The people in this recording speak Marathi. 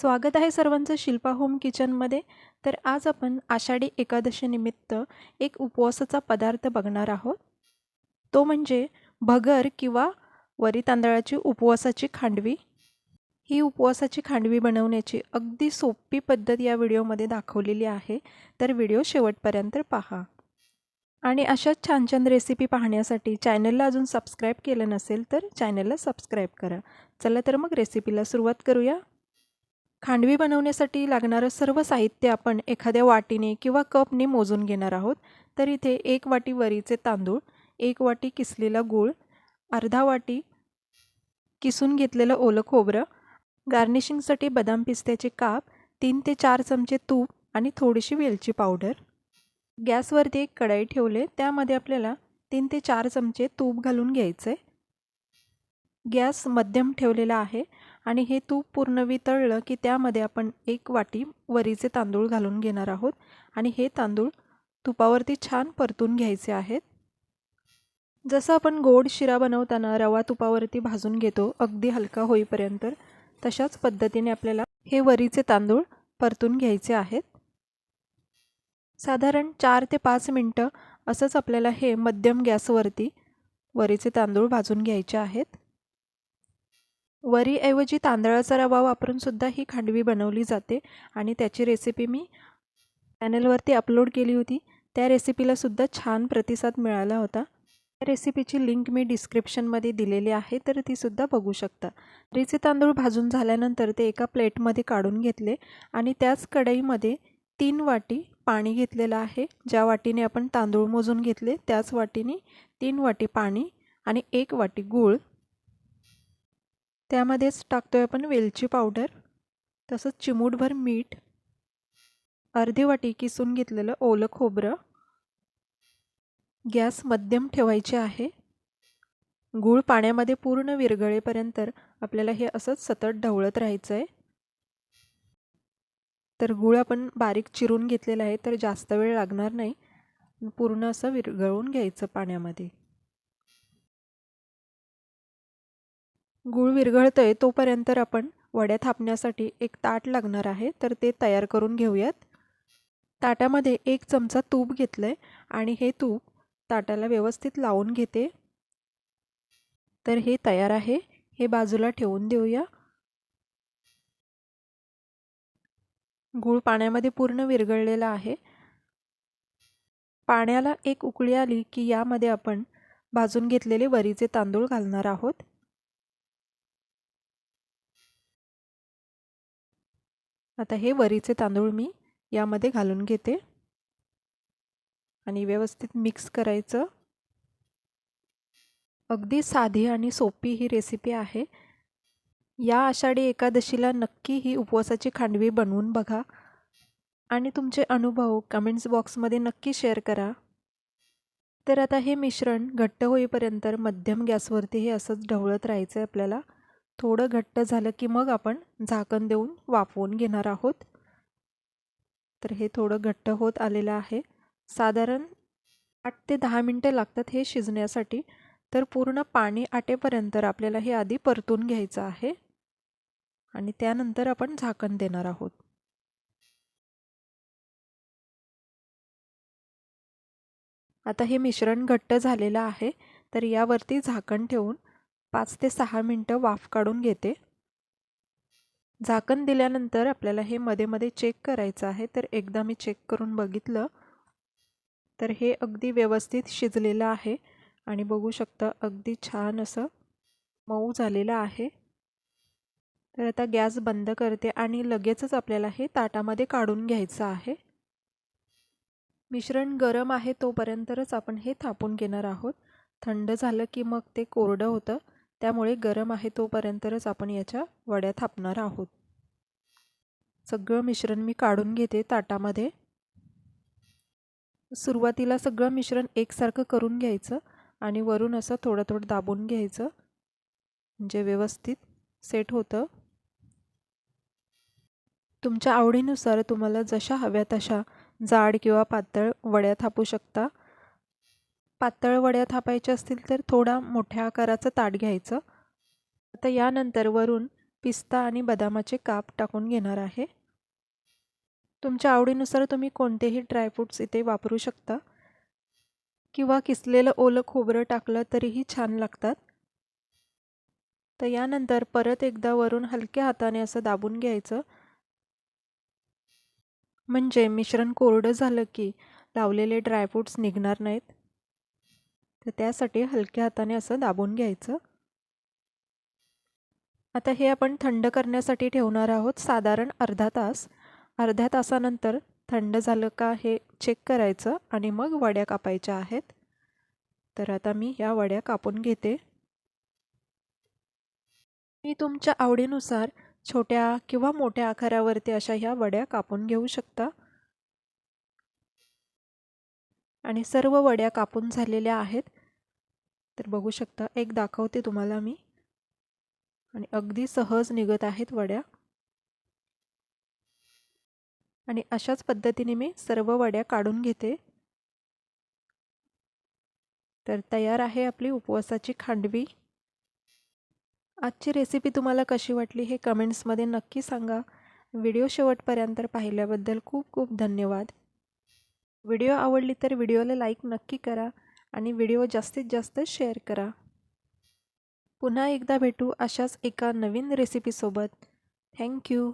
स्वागत आहे सर्वांचं शिल्पा होम किचनमध्ये. तर आज आपण आषाढी एकादशीनिमित्त एक उपवासाचा पदार्थ बघणार आहोत. तो म्हणजे भगर किंवा वरी तांदळाची उपवासाची खांडवी. ही उपवासाची खांडवी बनवण्याची अगदी सोपी पद्धत या व्हिडिओमध्ये दाखवलेली आहे. तर व्हिडिओ शेवटपर्यंत पहा. आणि अशाच छान छान रेसिपी पाहण्यासाठी चॅनलला अजून सबस्क्राईब केलं नसेल तर चॅनलला सबस्क्राईब करा. चला तर मग रेसिपीला सुरुवात करूया. खांडवी बनवण्यासाठी लागणारं सर्व साहित्य आपण एखाद्या वाटीने किंवा कपने मोजून घेणार आहोत. तर इथे एक वाटी वरीचे तांदूळ एक वाटी किसलेला गूळ अर्धा वाटी किसून घेतलेलं ओलं खोबरं गार्निशिंगसाठी बदाम पिस्त्याचे काप तीन ते चार चमचे तूप आणि थोडीशी वेलची पावडर. गॅसवरती एक कढाई ठेवले त्यामध्ये आपल्याला तीन ते चार चमचे तूप घालून घ्यायचं. आहे गॅस मध्यम ठेवलेला आहे. आणि हे तूप पूर्ण वितळलं की त्यामध्ये आपण एक वाटी वरीचे तांदूळ घालून घेणार आहोत. आणि हे तांदूळ तुपावरती छान परतून घ्यायचे आहेत. जसं आपण गोड शिरा बनवताना रवा तुपावरती भाजून घेतो अगदी हलका होईपर्यंत तशाच पद्धतीने आपल्याला हे वरीचे तांदूळ परतून घ्यायचे आहेत. साधारण चार ते पाच मिनटं असंच आपल्याला हे मध्यम गॅसवरती वरीचे तांदूळ भाजून घ्यायचे आहेत. वरीऐवजी तांदळाचा रवा वापरून सुद्धा ही खांडवी बनवली जाते आणि त्याची रेसिपी मी चॅनलवरती अपलोड केली होती. त्या रेसिपीला सुद्धा छान प्रतिसाद मिळाला होता. त्या रेसिपीची लिंक मी डिस्क्रिप्शनमध्ये दिलेली आहे तर तीसुद्धा बघू शकता. वरीचे तांदूळ भाजून झाल्यानंतर ते एका प्लेटमध्ये काढून घेतले आणि त्याच कढईमध्ये तीन वाटी पाणी घेतलेलं आहे. ज्या वाटीने आपण तांदूळ मोजून घेतले त्याच वाटीने तीन वाटी पाणी आणि एक वाटी गूळ त्यामध्येच टाकतो आहे आपण वेलची पावडर तसंच चिमूटभर मीठ अर्धी वाटी किसून घेतलेलं ओलं खोबरं. गॅस मध्यम ठेवायचे आहे. गूळ पाण्यामध्ये पूर्ण विरघळेपर्यंत आपल्याला हे असंच सतत ढवळत राहायचं आहे तर गूळ आपण बारीक चिरून घेतलेला आहे तर जास्त वेळ लागणार नाही. पूर्ण असं विरघळून घ्यायचं पाण्यामध्ये. गूळ विरघळतो आहे तोपर्यंत आपण वड्या थापण्यासाठी एक ताट लागणार आहे तर ते तयार करून घेऊयात. ताटामध्ये एक चमचा तूप घेतलं आहे आणि हे तूप ताटाला व्यवस्थित लावून घेते. तर हे तयार आहे हे बाजूला ठेवून देऊया. गूळ पाण्यामध्ये पूर्ण विरघळलेला आहे. पाण्याला एक उकळी आली की यामध्ये आपण भाजून घेतलेले वरीचे तांदूळ घालणार आहोत. आता हे वरीचे तांदूळ मी यामध्ये घालून घेते. आणि व्यवस्थित मिक्स करायचं. अगदी साधी आणि सोपी ही रेसिपी आहे. या आषाढी एकादशीला नक्की ही उपवासाची खांडवी बनवून बघा. आणि तुमचे अनुभव कमेंट्स बॉक्समध्ये नक्की शेअर करा. तर आता हे मिश्रण घट्ट होईपर्यंत मध्यम गॅसवरती हे असंच ढवळत राहायचं आहे आपल्याला. थोडं घट्ट झालं की मग आपण झाकण देऊन वाफवून घेणार आहोत. तर हे थोडं घट्ट होत आलेलं आहे. साधारण आठ ते दहा मिनटं लागतात हे शिजण्यासाठी. तर पूर्ण पाणी आटेपर्यंत आपल्याला हे आधी परतून घ्यायचं आहे. आणि त्यानंतर आपण झाकण देणार आहोत. आता हे मिश्रण घट्ट झालेलं आहे. तर यावरती झाकण ठेवून पाच ते सहा मिनटं वाफ काढून घेते. झाकण दिल्यानंतर आपल्याला हे मध्ये मध्ये चेक करायचं आहे. तर एकदा मी चेक करून बघितलं. तर हे अगदी व्यवस्थित शिजलेलं आहे. आणि बघू शकता अगदी छान असं मऊ झालेलं आहे. तर आता गॅस बंद करते आणि लगेचच आपल्याला हे ताटामध्ये काढून घ्यायचं आहे. मिश्रण गरम आहे तोपर्यंतच आपण हे थापून घेणार आहोत. थंड झालं की मग ते कोरडं होतं. त्यामुळे गरम आहे तोपर्यंतच आपण याच्या वड्या थापणार आहोत. सगळं मिश्रण मी काढून घेते ताटामध्ये. सुरुवातीला सगळं मिश्रण एकसारखं करून घ्यायचं आणि वरून असं थोडं थोडं दाबून घ्यायचं. म्हणजे व्यवस्थित सेट होतं. तुमच्या आवडीनुसार तुम्हाला जशा हव्या तशा जाड किंवा पातळ वड्या थापू शकता. पातळ वड्या थापायच्या असतील तर थोडा मोठ्या आकाराचं ताट घ्यायचं. आता यानंतर वरून पिस्ता आणि बदामाचे काप टाकून घेणार आहे. तुमच्या आवडीनुसार तुम्ही कोणतेही ड्रायफ्रूट्स इथे वापरू शकता. किंवा किसलेलं ओलं खोबरं टाकलं तरीही छान लागतात. तर यानंतर परत एकदा वरून हलक्या हाताने असं दाबून घ्यायचं. म्हणजे मिश्रण कोरडं झालं की लावलेले ड्रायफ्रूट्स निघणार नाहीत. तर त्यासाठी हलक्या हाताने असं दाबून घ्यायचं. आता हे आपण थंड करण्यासाठी ठेवणार आहोत साधारण अर्धा तास. अर्ध्या तासानंतर थंड झालं का हे चेक करायचं आणि मग वड्या कापायच्या आहेत. तर आता मी या वड्या कापून घेते. मी तुमच्या आवडीनुसार छोट्या किंवा मोठ्या आकारावरती अशा ह्या वड्या कापून घेऊ शकता. आणि सर्व वड्या कापून झालेल्या आहेत. तर बघू शकता एक दाखवते तुम्हाला मी. आणि अगदी सहज निघत आहेत वड्या. आणि अशाच पद्धतीने मी सर्व वड्या काढून घेते. तर तयार आहे आपली उपवासाची खांडवी. आजची रेसिपी तुम्हाला कशी वाटली हे कमेंट्समध्ये नक्की सांगा. व्हिडिओ शेवटपर्यंत पाहिल्याबद्दल खूप खूप धन्यवाद. व्हिडिओ आवडली तर व्हिडिओला लाईक नक्की करा. आणि व्हिडिओ जास्तीत जास्त शेअर करा. पुन्हा एकदा भेटू अशाच एका नवीन रेसिपीसोबत थँक्यू